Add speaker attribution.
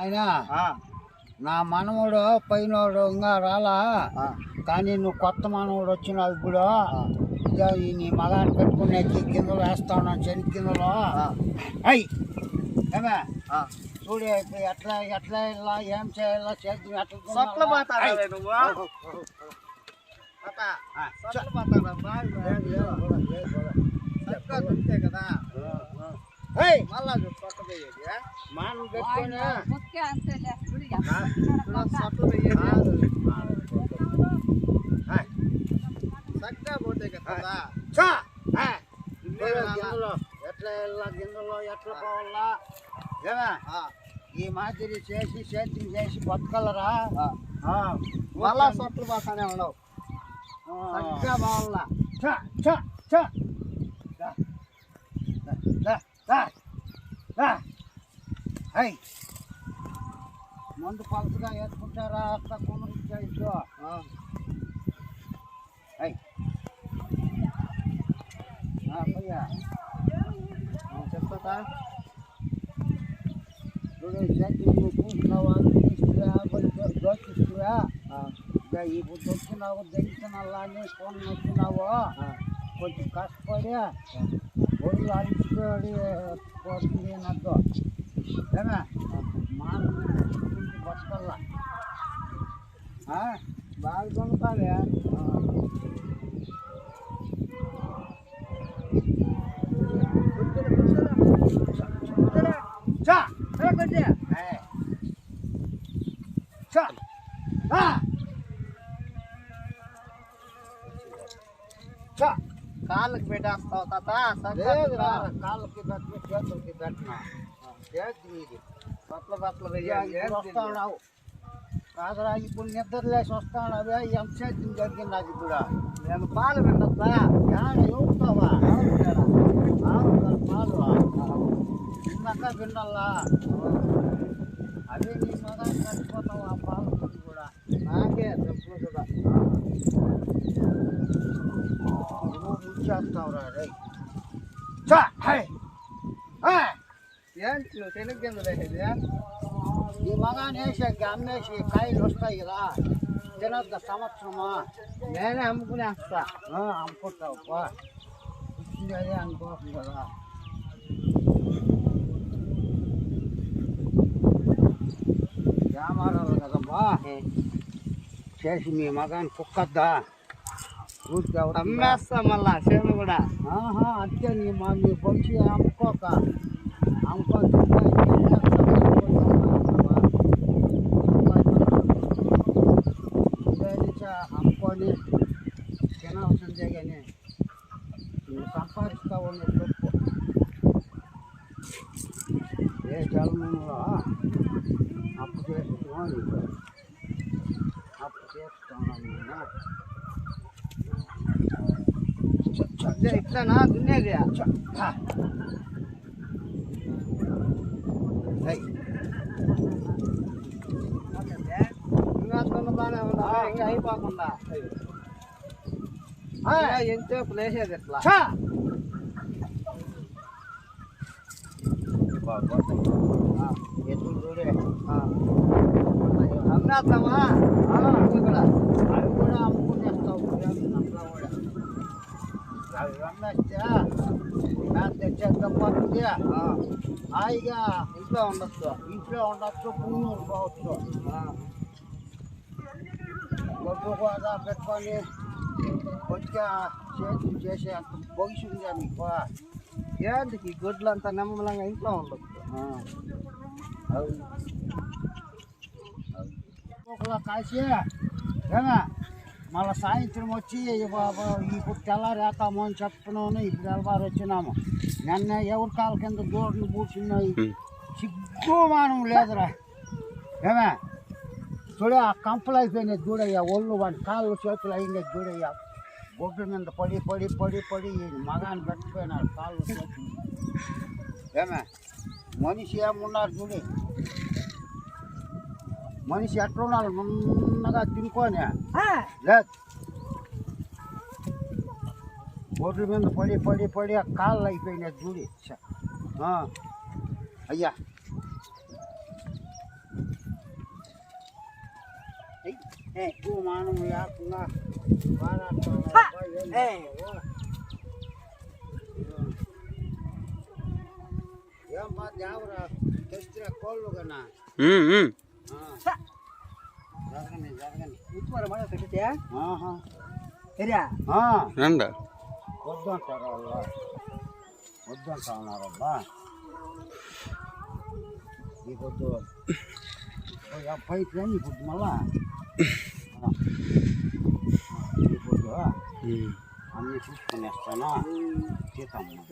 Speaker 1: ఆయన నా మనవడు పైనోడు ఇంకా రాలా? కానీ నువ్వు కొత్త మనవడు వచ్చినావు ఇప్పుడు. ఇదో నీ మగాన్ని పెట్టుకుని ఎక్కి కిందలో వేస్తా ఉన్నాను చెని కిందలో అయ్యి ఏమే. చూడు ఎట్లా ఎట్లా ఇలా ఏం చేయాలో చేద్దాం ఎట్లా.
Speaker 2: నువ్వు? కదా? మళ్ళా పోయేది
Speaker 1: మాను
Speaker 2: చక్కగా కదా.
Speaker 1: గింజలో ఎట్లా వెళ్ళా? గింజలో ఎట్లా పోవాలా? ఏమే?
Speaker 2: ఆ,
Speaker 1: ఈ మాదిరి చేసి సేద్యం చేసి బతకలరా?
Speaker 2: ఆ.
Speaker 1: ఆ,
Speaker 2: మళ్ళా సొట్లు బాగానే ఉండవు. చక్కగా బాగున్నా
Speaker 1: చా, చా, చా. ఏయ్, మందు పలసగా వేసుకుంటారా అట్లా కుమరించు ఏయ్. ఆ, పోయ్యా.
Speaker 2: చెప్తా
Speaker 1: చూడు నువ్వు చూపిస్తురా దోచిస్తురా ఇక ఇప్పుడు దొచ్చినావు దెంగుతున్నావా అని ఫోన్ వచ్చినావు కొంచెం కష్టపడి. ఒళ్ళు అలిచిపోయి పోతుంది నాకు ఏమే మాను బతకల్లా
Speaker 2: బాగా కొనుక్కోలే
Speaker 1: చా ఏ. చా ఆ. చా
Speaker 2: కాళ్ళకి పెట్టేస్తావు తాత?
Speaker 1: కాళ్ళకి పెట్టిన చేతులకి పెట్టిన? చేతి ఇది
Speaker 2: బట్టలు బట్టలు
Speaker 1: ఇప్పుడు వస్తాడావు కాదురా ఇప్పుడు నిద్ర లేచి వస్తాడవే ఎంత సేద్యం జరిగింది అది కూడా
Speaker 2: నేను పాలు పెట్టద్దా?
Speaker 1: ఆవు పాలు ఇందాక పిండల్లా అదే నీ మగ చచ్చిపోతావు ఆ పాలు కూడా.
Speaker 2: నాకే చెప్పులు కూడా
Speaker 1: నువ్వు ముంచేస్తావురా రే చా హై హై
Speaker 2: ఏంటి నువ్వు శనగ గింజలు వేసేది
Speaker 1: ఈ మగాన్ని వేసాక అమ్మేసి కాయలు వస్తాయి కదా తినద్ద సంవత్సరమా
Speaker 2: నేనే అమ్ముకునేస్తా
Speaker 1: ఆ, అమ్ముకుంటావు పా ఇచ్చింది అదే అనుకోసం కదా వ్యాపారాలు కదమ్మా చేసి మీ మగాన్ని కుక్కద్దా ఊరికి ఎవరు
Speaker 2: అమ్మేస్తా మళ్ళా చేను కూడా
Speaker 1: ఆహా అంతే నీ మా మీ పొడిచి అమ్ముకోక అమ్ముకొని అమ్ముకొని తినాల్సిందే కానీ నువ్వు సంపాదిస్తావు అనే చెప్పు ఏ జలమంలో అప్పు చేస్తున్నావు నీకు అప్పు చేస్తున్నాను నేను
Speaker 2: ఇదే ఇట్లానా దున్నేది ఇంకా బాగానే ఉందా ఇంకా అయిపోకుండా ఎంతసేపు లేసేది ఇట్లా
Speaker 1: ఎత్తులు చూడే
Speaker 2: అమ్మేస్తామా
Speaker 1: అమ్మేస్తే హాయిగా
Speaker 2: ఇంట్లో ఉండొచ్చు.
Speaker 1: ఇంట్లో ఉండొచ్చు పున్నూరు పోవచ్చు. గొడ్డు కూడా పెట్టుకొని కొద్దిగా చేతులు చేసే అంత భవిష్యత్తు నీకు.
Speaker 2: ఏంటికి ఈ గుడ్లు అంతా నిమ్మలంగా ఇంట్లో ఉండొచ్చు?
Speaker 1: ఒకలా కాసి ఏమే? మళ్ళీ సాయంత్రం వచ్చి బాబా ఇప్పుడు తెల్లారేతాము అని చెప్తున్నాను ఇప్పుడు ఎలవారు వచ్చినాము. నిన్న ఎవరి కాళ్ళ కింద దూడని కూర్చున్నాయి? సిగ్గు మానం లేదురా. ఏమే? చూడ ఆ కంపలు అయిపోయినాయి దూడయ్యా ఒళ్ళు వాడి కాళ్ళు చేతులు అయినాయి దూడయ్యా బొడ్డు మీద పడి పడి పడి పడి మగాన్ని పెట్టిపోయినాడు కాళ్ళు చేతులు. ఏమే? మనిషి ఏమున్నారు చూడు. ಮನುಷ್ಯ ಎಟ್ರು ನಾನು ನುಣ್ಣಗ ತಿನ್ಕೋನೆ ಲತ್ ಹೋಟ್ಲ್ మీద పడి పడి పడి ఆ కాళ్ళు అయిపోయినాయి చూడి అయ్యా మానవు లేకుండా ఏం మా దేవరా తెచ్చిన కోళ్ళు కన్నా Ini foto, apa itu ini foto malah? Ini foto, ini
Speaker 3: susu
Speaker 1: nesta na, ini
Speaker 2: mau.